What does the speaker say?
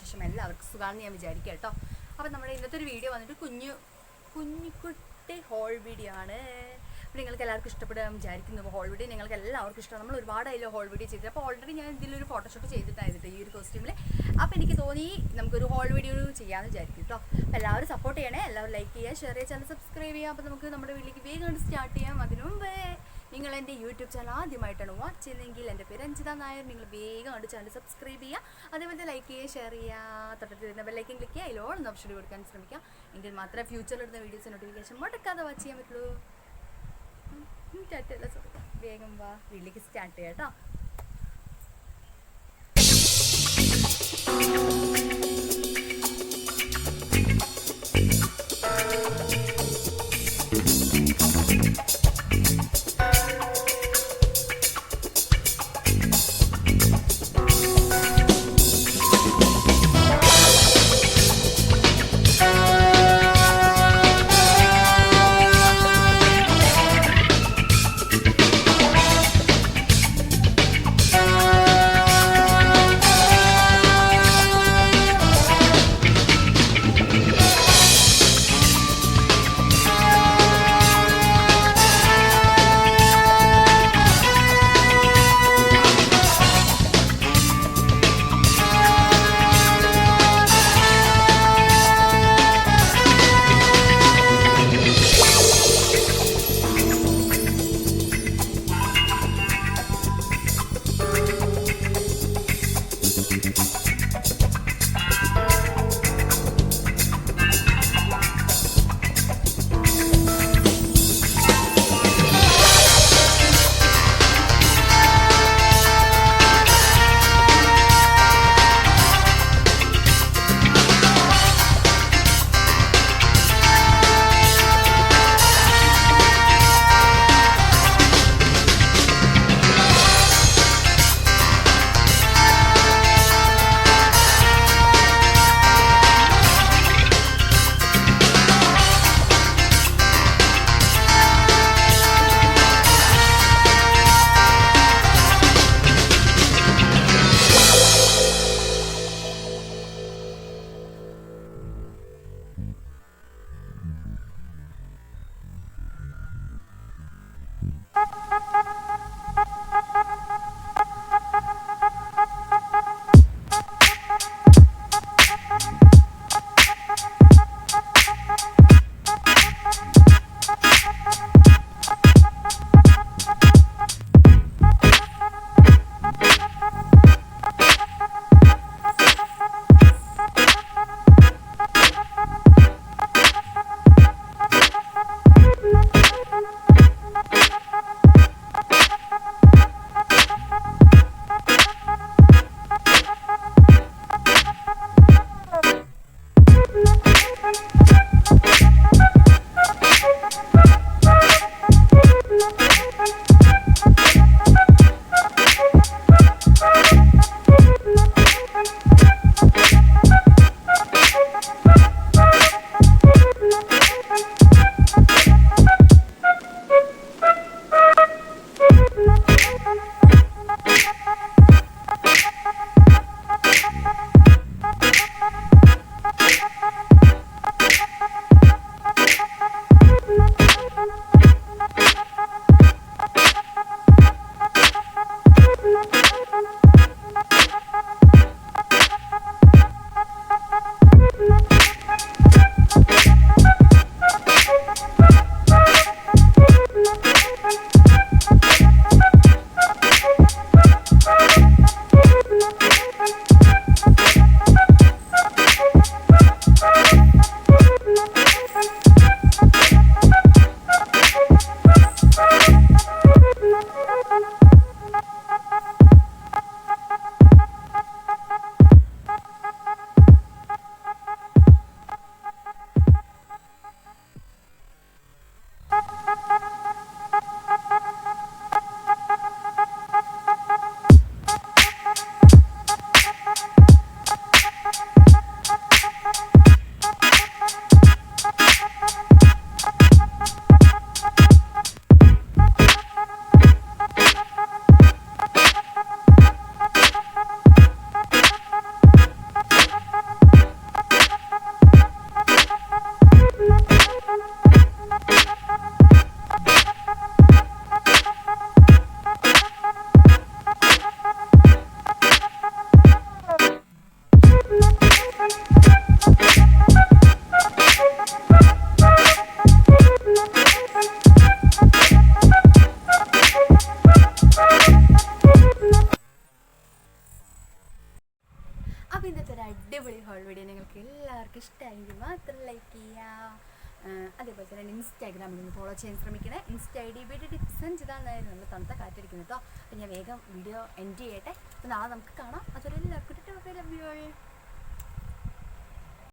ഇഷ്ടമാണെന്ന് ഞാൻ വിചാരിക്കാം കേട്ടോ. അപ്പം നമ്മുടെ ഇന്നത്തെ ഒരു വീഡിയോ വന്നിട്ട് കുഞ്ഞു കുഞ്ഞിക്കുട്ടി ഹോൾ വീഡിയോ ആണ്. അപ്പോൾ നിങ്ങൾക്ക് എല്ലാവർക്കും ഇഷ്ടപ്പെടുക വിചാരിക്കുന്നു. ഹോൾ വീഡിയോ നിങ്ങൾക്ക് എല്ലാവർക്കും ഇഷ്ടമാണ്. നമ്മൾ ഒരുപാട് അതിൽ ഹോൾ വീഡിയോ ചെയ്തിട്ട് അപ്പോൾ ഓൾറെഡി ഞാൻ ഇതിലൊരു ഫോട്ടോഷൂട്ട് ചെയ്തിട്ടായിരുന്നു ഈ ഒരു കോസ്റ്റ്യൂമിൽ അപ്പോൾ എനിക്ക് തോന്നി നമുക്കൊരു ഹോൾ വീഡിയോ ചെയ്യാമെന്ന് വിചാരിക്കും കേട്ടോ. അപ്പോൾ എല്ലാവരും സപ്പോർട്ട് ചെയ്യണേ. എല്ലാവരും ലൈക്ക് ചെയ്യുക ഷെയർ ചെയ്യുക ചാനൽ സബ്സ്ക്രൈബ് ചെയ്യുക. അപ്പോൾ നമുക്ക് നമ്മുടെ വീട്ടിലേക്ക് വേഗം സ്റ്റാർട്ട് ചെയ്യാം. അതിനു മുമ്പേ നിങ്ങൾ എന്റെ യൂട്യൂബ് ചാനൽ ആദ്യമായിട്ടാണ് വാച്ച് ചെയ്യുന്നതെങ്കിൽ എന്റെ പേര് അഞ്ജിത നായർ. നിങ്ങൾ വേഗം കണ്ട് ചാനൽ സബ്സ്ക്രൈബ് ചെയ്യുക. അതേപോലെ ലൈക്ക് ചെയ്യുക ഷെയർ ചെയ്യുക. തൊട്ടത്തിൽ വരുന്ന ബെല്ലൈക്കൻ ക്ലിക്ക് ചെയ്യുക. അതിലോളം ഓപ്ഷൻ കൊടുക്കാൻ ശ്രമിക്കുക. എങ്കിൽ മാത്രമേ ഫ്യൂച്ചറിൽ ഇടുന്ന വീഡിയോസ് നോട്ടിഫിക്കേഷൻ മുടക്കാതെ വാച്ച് ചെയ്യാൻ പറ്റുള്ളൂ. ടാറ്റ വേഗം വാ. വീട്ടിലേക്ക് സ്റ്റാർട്ട് ചെയ്യാം കേട്ടോ. അടിപൊളി ഹോൾ വീഡിയോ നിങ്ങൾക്ക് എല്ലാവർക്കും ഇഷ്ടമായെങ്കിൽ മാത്രം ലൈക്ക് ചെയ്യുക. അതേപോലെ തന്നെ ഇൻസ്റ്റാഗ്രാമിൽ നിന്ന് ഫോളോ ചെയ്യാൻ ശ്രമിക്കണേ. ഇൻസ്റ്റ ഐ ഡി ബിയുടെ ടിപ്സ് ആൻഡ് ഇതാണെന്നായിരുന്നു നമ്മൾ തണുത്ത കാത്തിരിക്കുന്നത് കേട്ടോ അപ്പം ഞാൻ വേഗം വീഡിയോ എൻഡ് ചെയ്യട്ടെ. അപ്പം നാളെ നമുക്ക് കാണാം. അതൊരു എല്ലാവർക്കും ലവ്